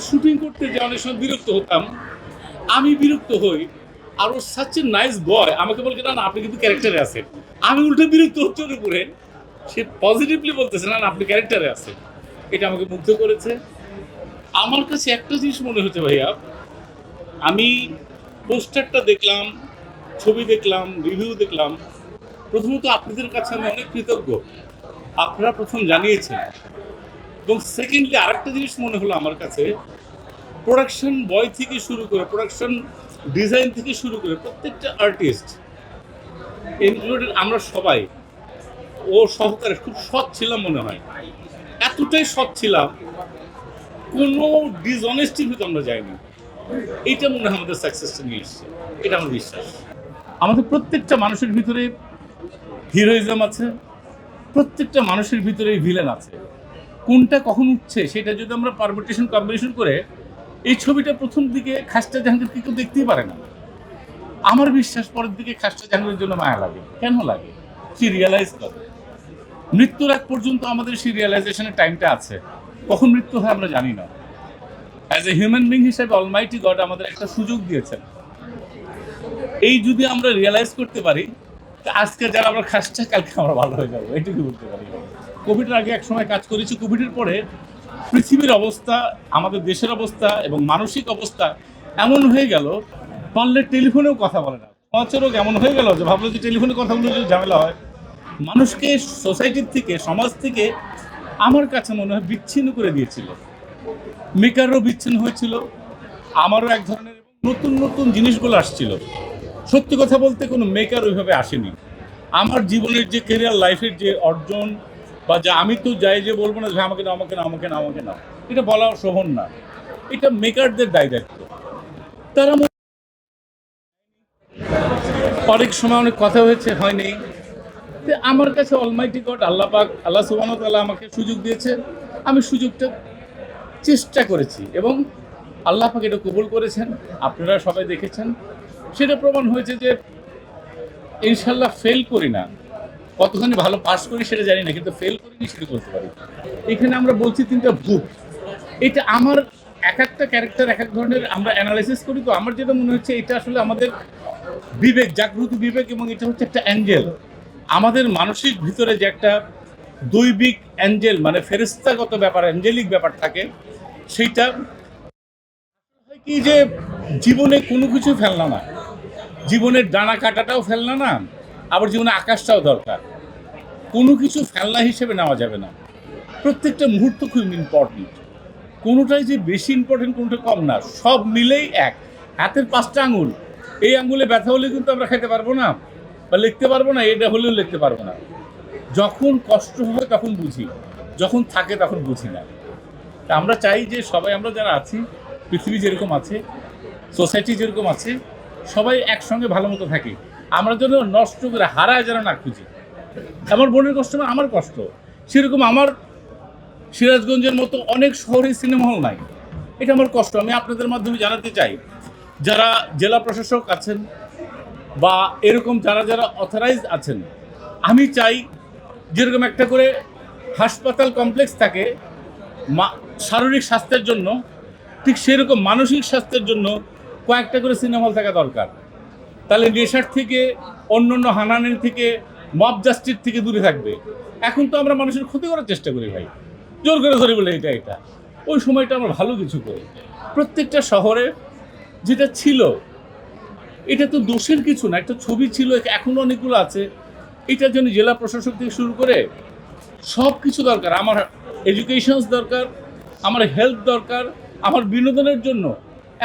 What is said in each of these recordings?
Shooting করতে যে অনেক সময় বিরক্ত হতাম, আমি বিরক্ত হই। আর ও সাচ এ নাইস বয় আমাকে বলছে না না, আপনি কিন্তু ক্যারেক্টারে আছেন। আমি উল্টো বিরক্ত হচ্ছে ওর উপরে। সে পজিটিভলি বলতেছে, না না, আপনি ক্যারেক্টারে আছেন। এটা আমাকে মুগ্ধ করেছে। আমার কাছে একটা জিনিস মনে হচ্ছে ভাইয়া, আমি পোস্টারটা দেখলাম, ছবি দেখলাম রিভিউ দেখলাম। প্রথমত আপনাদের কাছে আমি অনেক কৃতজ্ঞ। আপনারা প্রথম জানিয়েছেন। এবং সেকেন্ডলি আরেকটা জিনিস মনে হলো আমার কাছে প্রোডাকশন বয় থেকে শুরু করে প্রোডাকশন ডিজাইন থেকে শুরু করে প্রত্যেকটা আর্টিস্ট ইনক্লুডেড আমরা সবাই, ও সহকারে খুব সৎ ছিলাম মনে হয়। এতটাই সৎ ছিলাম, কোনো ডিসঅনেস্টির ভিতরে আমরা যাইনি। এইটা মনে হয় আমাদের সাকসেসটা নিয়ে এসছে। এটা আমার বিশ্বাস। আমাদের প্রত্যেকটা মানুষের ভিতরে হিরোইজম আছে, প্রত্যেকটা মানুষের ভিতরে ভিলেন আছে। কোনটা কখন উঠছে সেটা যদি আমরা পারমিটেশন কম্বিনেশন করে এই ছবিটা প্রথম দিকে খাস্টা জাহাঙ্গীরকে কেউ দেখতেই পারে না। আমার বিশ্বাস পরের দিকে খাস্টা জাহাঙ্গীরের জন্য মায়া লাগে। কেন লাগে? সে রিয়েলাইজ করে। মৃত্যুর আগ পর্যন্ত আমাদের সেই টাইমটা আছে। কখন মৃত্যু হয় আমরা জানি না। অ্যাজ এ হিউম্যান বিং হিসেবে অলমাইটি গড আমাদের একটা সুযোগ দিয়েছেন। এই যদি আমরা রিয়েলাইজ করতে পারি আজকে যারা আমরা খাসটা কালকে আমরা ভালো হয়ে যাব, এটুকু বলতে পারি। কোভিডের আগে এক সময় কাজ করেছি, কোভিডের পরে পৃথিবীর অবস্থা, আমাদের দেশের অবস্থা এবং মানসিক অবস্থা এমন হয়ে গেল, পারলে টেলিফোনেও কথা বলে না। সমাচারও এমন হয়ে গেল যে ভাবলো যে টেলিফোনে কথা বলে যদি ঝামেলা হয়। মানুষকে সোসাইটির থেকে, সমাজ থেকে আমার কাছে মনে হয় বিচ্ছিন্ন করে দিয়েছিল। মেকারও বিচ্ছিন্ন হয়েছিল। আমারও এক ধরনের নতুন নতুন জিনিসগুলো আসছিল। সত্যি কথা বলতে কোনো মেকার ওইভাবে আসেনি। আমার জীবনের যে কেরিয়ার লাইফের যে অর্জন, বা যা আমি তো যাই যে বলব না যে আমাকে না আমাকে না আমাকে না আমাকে না এটা বলা শোভন না। এটা মেকারদের দায় দায়িত্ব। তারা অনেক সময় অনেক কথা হয়েছে, হয়নি। আমার কাছে অলমাইটি গড আল্লাহ পাক, আল্লাহ সুবাহ আমাকে সুযোগ দিয়েছে আমি সুযোগটা চেষ্টা করেছি এবং আল্লাহ পাক এটা কবুল করেছেন। আপনারা সবাই দেখেছেন সেটা প্রমাণ হয়েছে যে ইনশাল্লাহ ফেল করি না। কতখানি ভালো পাস করি সেটা জানি না, কিন্তু ফেল করিনি সেটা করতে পারি। এখানে আমরা বলছি তিনটা ভূত এটা আমার এক একটা ক্যারেক্টার এক এক ধরনের আমরা অ্যানালাইসিস করি। তো আমার যেটা মনে হচ্ছে, এটা আসলে আমাদের বিবেক, জাগ্রত বিবেক, এবং এটা হচ্ছে একটা অ্যাঞ্জেল আমাদের মানসিক ভিতরে যে একটা দৈবিক অ্যাঞ্জেল মানে ফেরিস্তাগত ব্যাপার অ্যাঞ্জেলিক ব্যাপার থাকে, সেইটা কি যে জীবনে কোনো কিছু ফেলনা না জীবনের ডানা কাটাটাও ফেলনা না, আবার জীবনে আকাশটাও দরকার। কোনো কিছু ফেলনা হিসেবে নেওয়া যাবে না। প্রত্যেকটা মুহূর্ত খুব ইম্পর্টেন্ট কোনোটাই যে বেশি ইম্পর্টেন্ট কোনোটা কম না। সব মিলেই এক। হাতের পাঁচটা আঙুল। এই আঙুলে ব্যথা হলে কিন্তু আমরা খেতে পারব না, বা লিখতে পারব না, এটা হলেও লিখতে পারব না। যখন কষ্ট হয় তখন বুঝি, যখন থাকে তখন বুঝি না। তা আমরা চাই যে সবাই, আমরা যারা আছি, পৃথিবী যেরকম আছে সোসাইটি যেরকম আছে সবাই একসঙ্গে ভালো মতো থাকি। আমরা যেন নষ্ট করে হারায় যেন না খুঁজি। আমার বোনের কষ্ট মানে আমার কষ্ট। সেরকম আমার সিরাজগঞ্জের মতো অনেক শহরে সিনেমা হল নাই। এটা আমার কষ্ট। আমি আপনাদের মাধ্যমে জানাতে চাই, যারা জেলা প্রশাসক আছেন বা এরকম যারা যারা অথরাইজ আছেন, আমি চাই যেরকম একটা করে হাসপাতাল কমপ্লেক্স থাকে শারীরিক স্বাস্থ্যের জন্য, ঠিক সেরকম মানসিক স্বাস্থ্যের জন্য কয়েকটা করে সিনেমা হল থাকা দরকার। তাহলে নেশার থেকে অন্য অন্য হানানের থেকে, মব জাস্টিস থেকে দূরে থাকবে। এখন তো আমরা মানুষের ক্ষতি করার চেষ্টা করি ভাই। জোর করে ধরে বলে এটা এটা। ওই সময়টা আমরা ভালো কিছু করি। প্রত্যেকটা শহরে যেটা ছিল, এটা তো দোষের কিছু না। একটা ছবি ছিল, এখনও অনেকগুলো আছে। এটার জন্য জেলা প্রশাসক থেকে শুরু করে সব কিছু দরকার। আমার এডুকেশনস দরকার, আমার হেলথ দরকার, আমার বিনোদনের জন্য।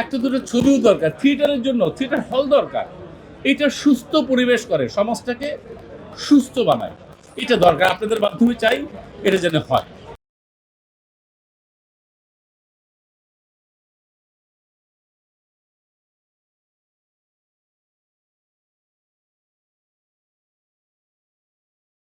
একটা দুটো ছবিও দরকার, থিয়েটারের জন্য, থিয়েটার হল দরকার। এটা সুস্থ পরিবেশ করে, সমাজটাকে সুস্থ বানায়। এটা দরকার, আপনাদের মাধ্যমে চাই, এটা যেন হয়।